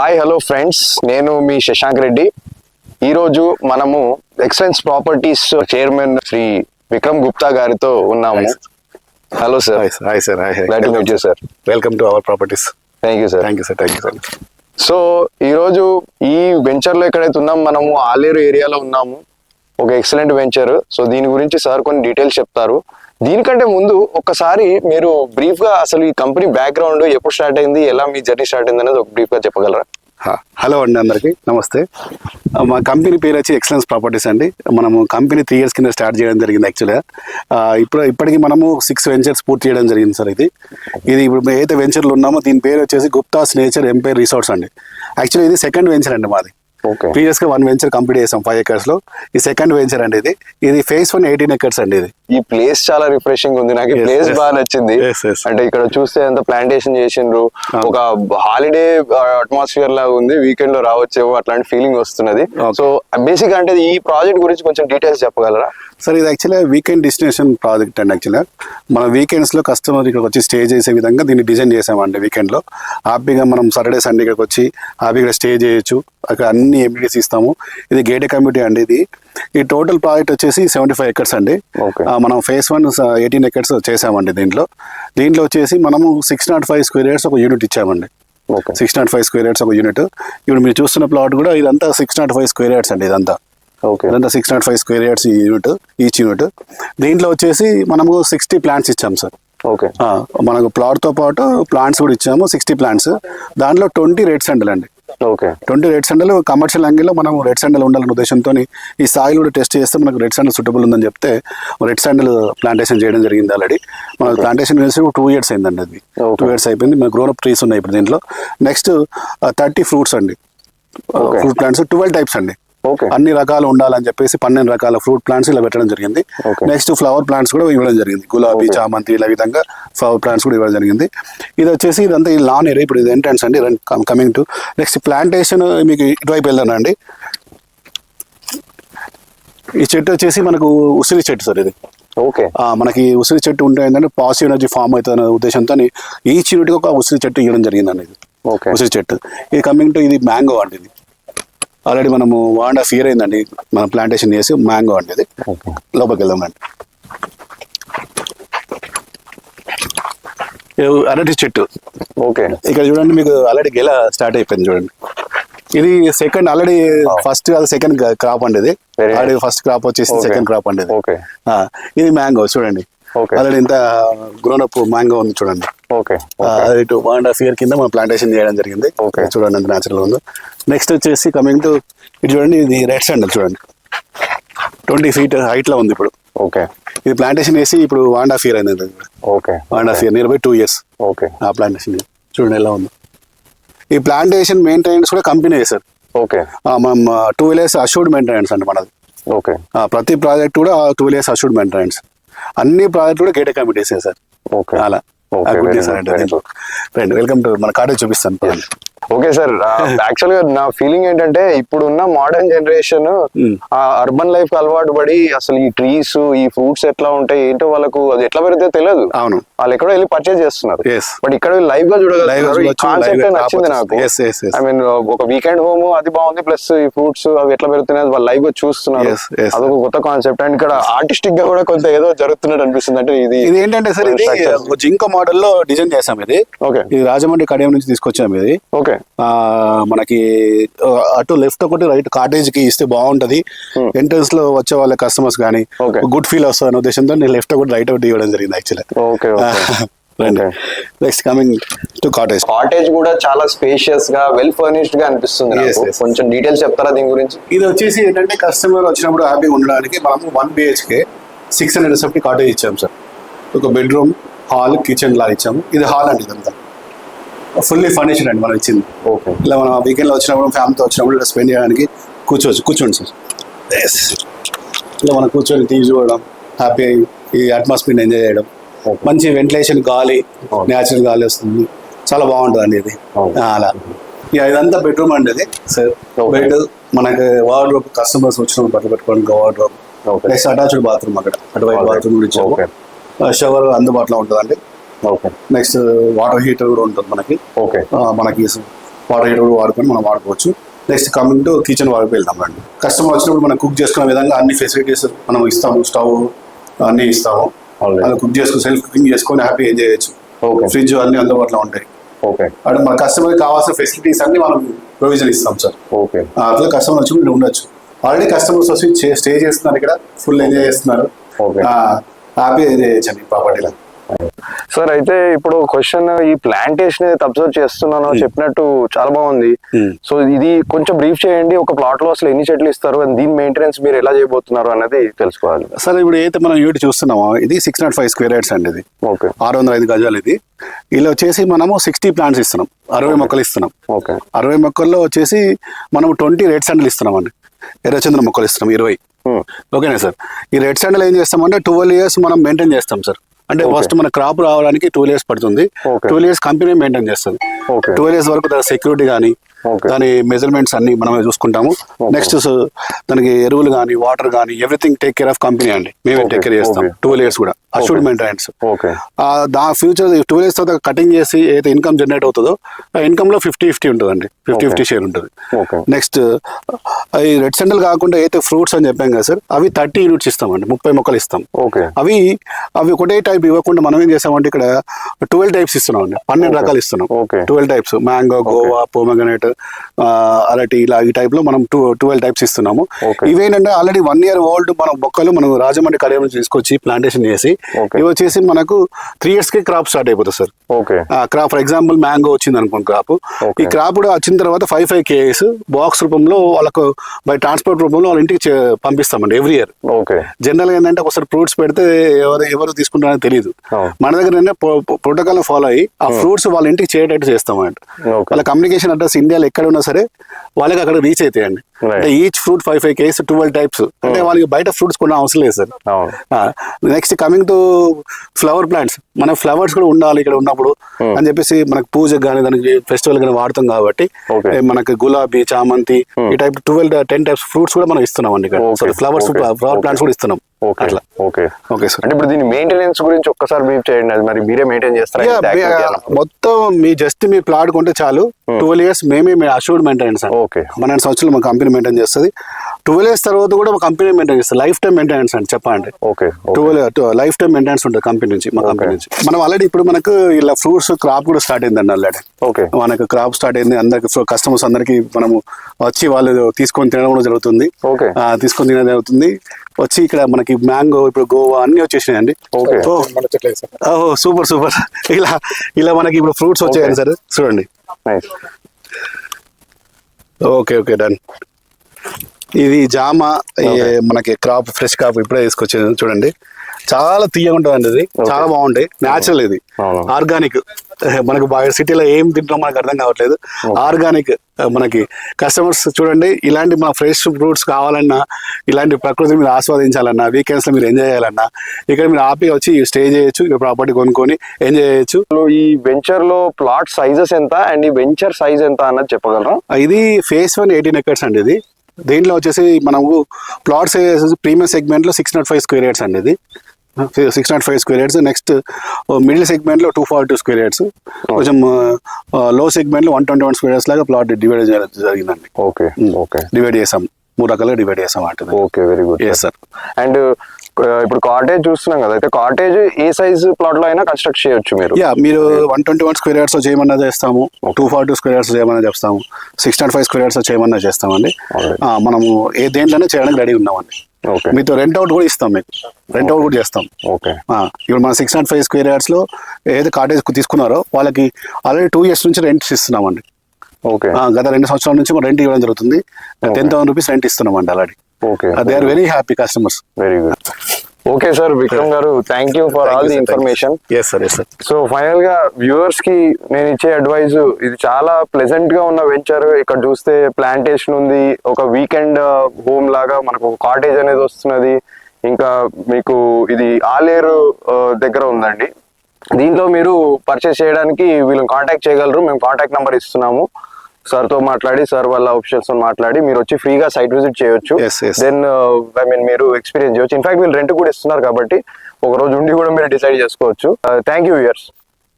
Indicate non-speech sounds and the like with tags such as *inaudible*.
Hi hello friends నేను మీ శశాంక్ రెడ్డి. ఈరోజు మనము excellence properties chairman Shri Vikram Gupta గారితో ఉన్నాము. Hello sir hi sir hi sir. Welcome to our properties thank you sir thank you sir thank you sir so ఈరోజు ఈ వెంచర్లో ఎక్కడైతే ఉన్నాము మనము ఆలేరు ఏరియాలో ఉన్నాము. ఒక ఎక్సలెంట్ వెంచర్ సో దీని గురించి సార్ కొన్ని డీటెయిల్స్ చెప్తారు. దీనికంటే ముందు ఒక్కసారి మీరు బ్రీఫ్గా అసలు ఈ కంపెనీ బ్యాక్గ్రౌండ్ ఎప్పుడు స్టార్ట్ అయింది ఎలా మీ జర్నీ స్టార్ట్ అయింది అనేది ఒక బ్రీఫ్గా చెప్పగలరా హలో అండి అందరికి నమస్తే. మా కంపెనీ పేరు వచ్చి ఎక్సలెన్స్ ప్రాపర్టీస్ అండి. మనము కంపెనీ త్రీ ఇయర్స్ కింద స్టార్ట్ చేయడం జరిగింది యాక్చువల్గా ఇప్పుడు ఇప్పటికి మనము సిక్స్ వెంచర్స్ పూర్తి చేయడం జరిగింది సార్ ఇది. ఇది ఇప్పుడు ఏదైతే వెంచర్లు ఉన్నామో దీని పేరు వచ్చేసి గుప్తాస్ నేచర్ ఎంపైర్ రిసార్ట్స్ అండి. యాక్చువల్లీ ఇది సెకండ్ వెంచర్ అండి మాది. ఓకే ప్రీవియస్గా వన్ వెంచర్ కంప్లీట్ చేసాం ఫైవ్ ఎకర్స్లో. ఈ సెకండ్ వెంచర్ అండి ఇది. ఇది ఫేస్ వన్ ఎయిటీన్ ఎకర్స్ అండి ఇది. ఈ ప్లేస్ చాలా రిఫ్రెషింగ్ ఉంది. నాకు ఈ ప్లేస్. బాగా నచ్చింది. అంటే ఇక్కడ చూస్తే ఎంత ప్లాంటేషన్ చేసిండ్రు. ఒక హాలిడే అట్మాస్ఫియర్ లాగా ఉంది. వీకెండ్లో రావచ్చేమో అట్లాంటి ఫీలింగ్ వస్తున్నది. సో బేసిక్ అంటే ఈ ప్రాజెక్ట్ గురించి కొంచెం డీటెయిల్స్ చెప్పగలరా? సార్ ఇది యాక్చువల్గా వీకెండ్ డెస్టినేషన్ ప్రాజెక్ట్ అండి యాక్చువల్గా మన వీకెండ్స్లో కస్టమర్ ఇక్కడికి వచ్చి స్టే చేసే విధంగా దీన్ని డిజైన్ చేసామండి వీకెండ్లో హ్యాపీగా మనం సాటర్డే సండే ఇక్కడికి వచ్చి హ్యాపీగా స్టే చేయొచ్చు. అక్కడ అన్ని ఎమ్యూనిటీస్ ఇస్తాము. ఇది గేటెడ్ కమ్యూనిటీ అండి ఇది. ఈ టోటల్ ప్రాజెక్ట్ వచ్చేసి సెవెంటీ ఫైవ్ ఎకర్స్ అండి. మనం ఫేస్ వన్ ఎయిటీన్ ఎకర్స్ చేసామండి దీంట్లో. దీంట్లో వచ్చేసి మనము six naught five square yards ఒక యూనిట్ ఇచ్చామండి. Okay. Six naught five square yards ఒక యూనిట్. ఇప్పుడు మీరు చూస్తున్న ప్లాట్ కూడా ఇదంతా six naught five square yards అండి ఇదంతా. ఓకే. ఇదంతా సిక్స్ నాట్ ఫైవ్ స్క్వేర్ ఈ యూనిట్ ఈచ్ యూనిట్. దీంట్లో వచ్చేసి మనము సిక్స్టీ ప్లాంట్స్ ఇచ్చాం సార్. ఓకే. మనకు ప్లాట్తో పాటు ప్లాంట్స్ కూడా ఇచ్చాము సిక్స్టీ ప్లాంట్స్. దాంట్లో ట్వంటీ రెడ్ సెండల్ అండి ట్వంటీ రెడ్ సెండల్ కమర్షియల్ యాంగిల్లో మనం రెడ్ సెండల్ ఉండాలనే ఉద్దేశంతో ఈ సాయిల్ కూడా టెస్ట్ చేస్తే మనకు రెడ్ సెండల్ సూటబుల్ ఉందని చెప్తే రెడ్ సెండల్ ప్లాంటేషన్ చేయడం జరిగింది ఆల్రెడీ మన ప్లాంటేషన్ వేసి టూ ఇయర్స్ అయిందండి అది. టూ ఇయర్స్ అయిపోయింది. మన గ్రోన్ అప్ ట్రీస్ ఉన్నాయి ఇప్పుడు దీంట్లో. నెక్స్ట్ థర్టీ ఫ్రూట్స్ అండి. ఫ్రూట్ ప్లాంట్స్ ట్వెల్వ్ టైప్స్ అండి. అన్ని రకాలు ఉండాలని చెప్పేసి పన్నెండు రకాల ఫ్రూట్ ప్లాంట్స్ ఇలా పెట్టడం జరిగింది. నెక్స్ట్ ఫ్లవర్ ప్లాంట్స్ కూడా ఇవ్వడం జరిగింది. గులాబీ. చామంతి ఇలా విధంగా ఫ్లవర్ ప్లాంట్స్ కూడా ఇవ్వడం జరిగింది. ఇది వచ్చేసి ఇదంతా ఈ లాన్ ఏరియా ఇప్పుడు ఇది ఎంట్రన్స్ అండి. కమింగ్ టు నెక్స్ట్ ప్లాంటేషన్ మీకు ఇటువైపు వెళ్దానండి ఈ చెట్టు వచ్చేసి మనకు ఉసిరి చెట్టు సార్ ఇది. ఓకే మనకి ఉసిరి చెట్టు ఉంటే ఏంటంటే పాజిటివ్ ఎనర్జీ ఫామ్ అవుతుంది అనే ఉద్దేశంతో ఈ యూనిట్కి ఒక ఉసిరి చెట్టు ఇవ్వడం జరిగిందండి ఇది. ఓకే ఉసిరి చెట్టు. ఇది కమింగ్ టు ఇది మ్యాంగో అండి ఇది. ఆల్రెడీ మనము వన్ హాఫ్ ఇయర్ అయిందండి. మనం ప్లాంటేషన్ చేసి మ్యాంగో ఓకే. లోపలికి వెళ్దామండి అరటి చెట్టు. ఓకే. ఇక్కడ చూడండి మీకు ఆల్రెడీ గెల స్టార్ట్ అయిపోయింది చూడండి. ఇది సెకండ్ ఆల్రెడీ ఫస్ట్ కాదు సెకండ్ క్రాప్ అండి ఇది. ఆల్రెడీ ఫస్ట్ క్రాప్ వచ్చేసి. సెకండ్ క్రాప్ అండి ఇది. మ్యాంగో చూడండి. ఆల్రెడీ ఇంత గ్రోన్ అప్ మ్యాంగో ఉంది చూడండి. టూ అండ్ హాఫ్ ఇయర్ కింద మనం ప్లాంటేషన్ చేయడం జరిగింది. చూడండి ఎంత న్యాచురల్ ఉందో. నెక్స్ట్ వచ్చేసి కమింగ్ టు ఇది చూడండి ఇది రెడ్ శాండల్ చూడండి. ట్వంటీ ఫీట్ హైట్లో ఉంది ఇప్పుడు. ఓకే ఇది ప్లాంటేషన్ వేసి ఇప్పుడు వన్ అండ్ హాఫ్ ఇయర్ అయింది okay one and half year near by two years okay ఆ ప్లాంటేషన్ చూడండి ఎలా ఉంది. ఈ ప్లాంటేషన్ మెయింటెనెన్స్ కూడా కంపెనీ సార్ ఓకే మనం టూ ఇయర్స్ అష్యూర్డ్ మెయింటెనెన్స్ అండి మనది. ఓకే ప్రతి ప్రాజెక్ట్ కూడా టూ ఇయర్స్ అష్యూర్డ్ మెయింటెనెన్స్ అన్ని ప్రాజెక్ట్ కూడా గేటెడ్ కమిటీసే సార్ ఓకే అలా. Very good. రండి వెల్కమ్ టు మన కాటేజ్ చూపిస్తాను. Okay sir. యాక్చువల్ *laughs* గా నా ఫీలింగ్ ఏంటంటే ఇప్పుడున్న మోడర్న్ జనరేషన్ Hmm. ఆ అర్బన్ లైఫ్కి అలవాటు పడి అసలు ఈ ట్రీస్ ఈ ఫ్రూట్స్ ఎట్లా ఉంటాయి ఏంటో వాళ్ళకు అది ఎట్లా పెడితే తెలియదు. అవును. వాళ్ళు ఎక్కడో వెళ్ళి పర్చేజ్ చేస్తున్నారు. బట్ ఇక్కడ లైవ్గా కాన్సెప్ట్గా నచ్చింది. నాకు. ఐ మీన్ ఒక వీకెండ్ హోమ్ అది బాగుంది ప్లస్ ఈ ఫ్రూట్స్ అవి ఎట్లా పెడుతున్నాయి వాళ్ళు లైవ్గా చూస్తున్నారు. అదొక కొత్త కాన్సెప్ట్ అండ్ ఇక్కడ ఆర్టిస్టిక్గా కూడా కొంత ఏదో జరుగుతున్నట్టు అనిపిస్తుంది. అంటే ఇది ఇది ఏంటంటే సార్ ఇది జింక మోడల్లో డిజైన్ చేసాం ఇది. ఓకే ఇది రాజమండ్రి కడియం నుంచి తీసుకొచ్చాం ఇది. ఓకే మనకి అటు లెఫ్ట్ ఒకటి రైట్ కాటేజ్కి ఇస్తే బాగుంటది. Hmm. ఎంట్రన్స్లో వచ్చే వాళ్ళ కస్టమర్స్ కానీ. గుడ్ ఫీల్ వస్తుంది అనే ఉద్దేశంతో నేను లెఫ్ట్ ఒకటి రైట్ ఒకటి ఇవ్వడం జరిగింది actually. Next coming to cottage cottage కూడా చాలా స్పేషియస్గా వెల్ ఫర్నిష్డ్గా అనిపిస్తుంది. కొంచెం డీటెయిల్స్ చెప్తారా దీని గురించి? ఇది వచ్చేసి ఏంటంటే కస్టమర్ వచ్చినప్పుడు హ్యాపీగా ఉండడానికి మనము one BHK six hundred SFT cottage ఇచ్చాము సార్ ఒక బెడ్రూమ్ హాల్ కిచెన్ లా ఇచ్చాము. ఇది హాల్ అండి ఇదంతా. ఫుల్లీ ఫర్నిష్డ్ అండి మనం ఇచ్చింది. ఓకే. ఇలా మనం వీకెండ్లో వచ్చినప్పుడు ఫ్యామిలీతో వచ్చినప్పుడు ఇలా స్పెండ్ చేయడానికి కూర్చోవచ్చు కూర్చోండి సార్. ఎస్ ఇలా మనం కూర్చొని టీవీ చూడడం హ్యాపీ ఈ అట్మాస్ఫియర్ ఎంజాయ్ చేయడం. మంచి వెంటిలేషన్ గాలి. న్యాచురల్ గాలి వస్తుంది. చాలా బాగుంటుంది అండి ఇది అలా. ఇక ఇదంతా బెడ్రూమ్ అండి ఇది సార్. బెడ్ మనకి వార్డ్రోబ్ కస్టమర్స్ వచ్చినప్పుడు బట్టలు పెట్టుకోవడానికి వార్డ్రోబ్. నెక్స్ట్ అటాచ్డ్ బాత్రూమ్ అక్కడ. అటువైపు. బాత్రూమ్. షవర్ అందుబాటులో ఉంటుందండి. ఓకే నెక్స్ట్ వాటర్ హీటర్ కూడా ఉంటుంది మనకి. ఓకే. మనకి వాటర్ హీటర్ కూడా వాడుకొని మనం వాడుకోవచ్చు. నెక్స్ట్ కమింగ్ టు కిచెన్ వరకు వెళ్దాం రండి. కస్టమర్ వచ్చినప్పుడు మనం కుక్ చేసుకునే విధంగా అన్ని ఫెసిలిటీస్ మనం ఇస్తాము. స్టవ్ అన్ని ఇస్తాము. అది కుక్ చేసుకుని సెల్ఫ్ కుకింగ్ చేసుకొని హ్యాపీ ఎంజాయ్ చేయొచ్చు. ఫ్రిడ్జ్ అన్ని అందుబాటులో ఉంటాయి. ఓకే. అంటే మన కస్టమర్కి కావాల్సిన ఫెసిలిటీస్ అన్ని మనం ప్రొవిజన్ ఇస్తాం సార్. ఓకే. అట్లా కస్టమర్ వచ్చి మీరు ఉండొచ్చు. ఆల్రెడీ కస్టమర్స్ వచ్చి స్టే చేస్తున్నారు ఇక్కడ. ఫుల్ ఎంజాయ్ చేస్తున్నారు. హ్యాపీ ఎంజాయ్ చేయొచ్చండి ప్రాపర్టీలో సార్ అయితే ఇప్పుడు క్వశ్చన్ ఈ ప్లాంటేషన్ అబ్జర్వ్ చేస్తున్నానో చెప్పినట్టు చాలా బాగుంది. సో ఇది కొంచెం బ్రీఫ్ చేయండి ఒక ప్లాట్లో అసలు ఎన్ని చెట్లు ఇస్తారు దీని మెయింటెనెన్స్ మీరు ఎలా చేయబోతున్నారు అన్నది తెలుసుకోవాలి. సార్ ఇప్పుడు ఏదైతే మనం యూనిట్ చూస్తున్నామో ఇది six naught five square yards అండి ఇది. ఓకే. ఆరు వందల ఐదు గజాలు ఇది. ఇలా వచ్చేసి మనము సిక్స్టీ ప్లాంట్స్ ఇస్తున్నాం అరవై మొక్కలు ఇస్తున్నాం. ఓకే. అరవై మొక్కల్లో వచ్చేసి మనం ట్వంటీ రెడ్ శాండిల్ ఇస్తున్నాం అండి ఎర్రచంద్ర మొక్కలు ఇస్తున్నాం ఇరవై. ఓకేనా సార్? ఈ రెడ్ శాండిల్ ఏం చేస్తామంటే ట్వెల్వ్ ఇయర్స్ మనం మెయింటైన్ చేస్తాం సార్. అంటే. ఫస్ట్ మన క్రాప్ రావడానికి ట్వెల్వ్ ఇయర్స్ పడుతుంది. ట్వెల్వ్ ఇయర్స్ కంపెనీ మెయింటైన్ చేస్తుంది. ట్వెల్వ్ ఇయర్స్ వరకు దాని సెక్యూరిటీ కానీ. దాని మెజర్మెంట్స్ అన్ని మనమే చూసుకుంటాము. నెక్స్ట్ దానికి ఎరువులు కానీ వాటర్ కానీ everything take care of company అండి. మేమే. టేక్ కేర్ చేస్తాం. ట్వెల్వ్ ఇయర్స్ కూడా. అష్యూర్డ్ మెయింటెనెన్స్ దా ఫ్యూచర్ ట్వెల్వ్ ఇయర్స్ తర్వాత కటింగ్ చేసి ఏదైతే ఇన్కమ్ జనరేట్ అవుతుందో ఆ ఇన్కమ్లో ఫిఫ్టీ ఫిఫ్టీ ఉంటుందండి. ఫిఫ్టీ. ఫిఫ్టీ షేర్ ఉంటుంది. నెక్స్ట్ ఈ రెడ్ సెండల్ కాకుండా అయితే ఫ్రూట్స్ అని చెప్పాం కదా సార్ అవి థర్టీ యూనిట్స్ ఇస్తామండి. ముప్పై మొక్కలు ఇస్తాం. అవి అవి ఒకటే టైప్ ఇవ్వకుండా మనం ఏం చేస్తామంటే ఇక్కడ ట్వెల్వ్ టైప్స్ ఇస్తున్నాం అండి పన్నెండు. రకాలు ఇస్తున్నాం. Twelve types mango guava pomegranate అరటి ఇలా ఈ టైప్లో మనం టూ ట్వెల్వ్ టైప్స్ ఇస్తున్నాము. ఇవేంటంటే ఆల్రెడీ వన్ ఇయర్ ఓల్డ్ మన మొక్కలు మనం రాజమండ్రి నుంచి తీసుకొచ్చి ప్లాంటేషన్ చేసి. ఇవి వచ్చేసి మనకు త్రీ ఇయర్స్కి క్రాప్ స్టార్ట్ అయిపోతుంది sir okay crop for example mango వచ్చింది అనుకోండి క్రాప్. ఈ క్రాప్ కూడా వచ్చిన తర్వాత ఫైవ్ ఫైవ్ కేఎస్ బాక్స్ రూపంలో వాళ్ళకు బై ట్రాన్స్పోర్ట్ రూపంలో వాళ్ళ ఇంటికి పంపిస్తామండి ఎవ్రీ ఇయర్ ఓకే జనరల్గా ఏంటంటే ఒకసారి ఫ్రూట్స్ పెడితే ఎవరు ఎవరు తీసుకుంటారో తెలియదు Oh. మన దగ్గర ప్రోటోకాల్ ఫాలో అయ్యి ఆ ఫ్రూట్స్ వాళ్ళ ఇంటికి చేరేటట్టు చేస్తామంట. వాళ్ళ కమ్యూనికేషన్ అడ్రస్ ఇండియాలో ఎక్కడ ఉన్నా సరే వాళ్ళకి అక్కడ రీచ్ అవుతాయండి. Each fruit five five case twelve types అంటే వాళ్ళకి బయట ఫ్రూట్స్ కొన్న అవసరం లేదు sir. Next coming to flower plants మన ఫ్లవర్స్ కూడా ఉండాలి ఇక్కడ ఉన్నప్పుడు. అని చెప్పేసి మనకు పూజకు కానీ దానికి ఫెస్టివల్ కానీ వాడతాం కాబట్టి మనకు గులాబీ చామంతి ఈ type twelve ten types fruits కూడా మనం ఇస్తున్నాం అండి ఇక్కడ. ఫ్లవర్స్. ఫ్లవర్. ప్లాంట్స్ కూడా ఇస్తున్నాం. ఓకే అట్లా. ఓకే ఓకే సార్ అంటే ఇప్పుడు దీని మెయింటెనెన్స్ గురించి ఒక్కసారి బ్రీఫ్ చేయండి. అది మరి మీరే మెయింటైన్ చేస్తారా? మొత్తం మీ జస్ట్ మీ ప్లాట్ కొంటే చాలు. ట్వెల్వ్ ఇయర్స్ మేమే అష్యూర్డ్ మెయింటెనెన్స్ Okay. పన్నెండు సంవత్సరాలు మా కంపెనీ మెయింటైన్ చేస్తుంది. ట్వెల్వ్ ఇయర్స్ తర్వాత కూడా మా కంపెనీ మెయింటైన్ చేస్తుంది. లైఫ్ టైం మెయింటెనెన్స్ అండి చెప్పండి okay okay. Twelve lifetime maintenance ఉంటుంది కంపెనీ నుంచి మా కంపెనీ నుంచి. మనం ఆల్రెడీ ఇప్పుడు మనకు ఇలా ఫ్రూట్స్ క్రాప్ కూడా స్టార్ట్ అయిందండి ఆల్రెడీ. ఓకే. మనకు క్రాప్ స్టార్ట్ అయింది అందరికి కస్టమర్స్ అందరికి మనము వచ్చి వాళ్ళు తీసుకొని తినడం కూడా జరుగుతుంది. ఆ, తీసుకొని తినడం జరుగుతుంది. వచ్చి ఇక్కడ మనకి మ్యాంగో ఇప్పుడు గోవా అన్ని వచ్చేసినాయండి. ఓహో సూపర్ సూపర్. ఇలా ఇలా మనకి ఇప్పుడు ఫ్రూట్స్ వచ్చాయండి సార్. చూడండి. Okay okay done. ఇది జామ మనకి క్రాప్ ఫ్రెష్ క్రాప్ ఇప్పుడే తీసుకొచ్చేది చూడండి. చాలా తీయగా ఉంటుందండి ఇది. చాలా బాగుంటాయి. న్యాచురల్ ఇది. ఆర్గానిక్ *laughs* మనకు బాగా సిటీలో ఏం తింటున్నాం మనకు అర్థం కావట్లేదు. ఆర్గానిక్ మనకి కస్టమర్స్ చూడండి ఇలాంటి మన ఫ్రెష్ ఫ్రూట్స్ కావాలన్నా ఇలాంటి ప్రకృతిని మీరు ఆస్వాదించాలన్నా వీకెండ్స్లో మీరు ఎంజాయ్ చేయాలన్నా ఇక్కడ మీరు హ్యాపీగా వచ్చి స్టే చేయొచ్చు ఇక్కడ ప్రాపర్టీ కొనుక్కొని ఎంజాయ్ చేయొచ్చు. ఈ వెంచర్లో ప్లాట్ సైజెస్ ఎంత? అండ్ ఈ వెంచర్ సైజ్ ఎంత అన్నది చెప్పగలరా? ఇది ఫేస్ వన్ ఎయిటీన్ ఎకర్స్ అండి ఇది. దీంట్లో వచ్చేసి మనము ప్లాట్స్ ప్రీమియం సెగ్మెంట్లో six naught five square yards అండి ఇది. Six naught five square yards next middle సెగ్మెంట్లో two forty two square yards కొంచెం లో సెగ్మెంట్లో one twenty one square yards లాగా ప్లాట్ డివైడ్ చేయడం జరిగిందండి. ఓకే ఓకే డివైడ్ చేసాం. మూడు రకాలుగా డివైడ్ చేసాం అంటే okay very good yes sir and ఇప్పుడు కాటేజ్ చూస్తున్నాం కదా. అయితే కాటేజ్ ఏ సైజ్ ప్లాట్లో అయినా కన్స్ట్రక్ట్ చేయొచ్చు మీరు. యా మీరు one twenty one square yards చేయమన్నా చేస్తాము. టూ ఫార్టీ స్క్వేర్ యార్డ్స్ చేయమన్నా చేస్తాము. Six naught five square yards చేయమన్నా చేస్తామండి. మనము ఏ దేంట్లోనే చేయడానికి రెడీ ఉన్నామండి. ఓకే మీతో రెంట్ అవుట్ కూడా ఇస్తాం మీకు. రెంట్ అవుట్ కూడా చేస్తాం. ఓకే ఇప్పుడు మన సిక్స్ నాట్ ఫైవ్ స్క్వేర్ యార్డ్స్లో ఏదైతే కాటేజ్ తీసుకున్నారో వాళ్ళకి ఆల్రెడీ టూ ఇయర్స్ నుంచి రెంట్ ఇస్తున్నామండి. ఓకే గత రెండు సంవత్సరాల నుంచి మనం రెంట్ ఇవ్వడం జరుగుతుంది. టెన్ థౌసండ్ రూపీస్ రెంట్ ఇస్తున్నామండి already they are very happy customers very good okay sir Vikram గారు thank you for all the information yes sir yes sir so ఫైనల్గా వ్యూవర్స్కి నేను ఇచ్చే అడ్వైజ్ ఇది చాలా ప్లెజెంట్గా ఉన్న వెంచర్ ఇక్కడ చూస్తే ప్లాంటేషన్ ఉంది. ఒక వీకెండ్ హోమ్ లాగా మనకు కాటేజ్ అనేది వస్తున్నది. ఇంకా మీకు ఇది ఆలేరు ఆ, దగ్గర ఉందండి. దీంట్లో మీరు పర్చేస్ చేయడానికి వీళ్ళని కాంటాక్ట్ చేయగలరు. మేము కాంటాక్ట్ నెంబర్ ఇస్తున్నాము. సార్తో మాట్లాడి సార్ వాళ్ళ ఆప్షన్స్తో మాట్లాడి మీరు వచ్చి ఫ్రీగా సైట్ విజిట్ చేయొచ్చు. దెన్ ఐ మీన్ మీరు ఎక్స్పీరియన్స్ చేయొచ్చు. ఇన్ఫాక్ట్ వీళ్ళు రెంట్ కూడా ఇస్తున్నారు కాబట్టి ఒక రోజు ఉండి కూడా మీరు డిసైడ్ చేసుకోవచ్చు. Thank you years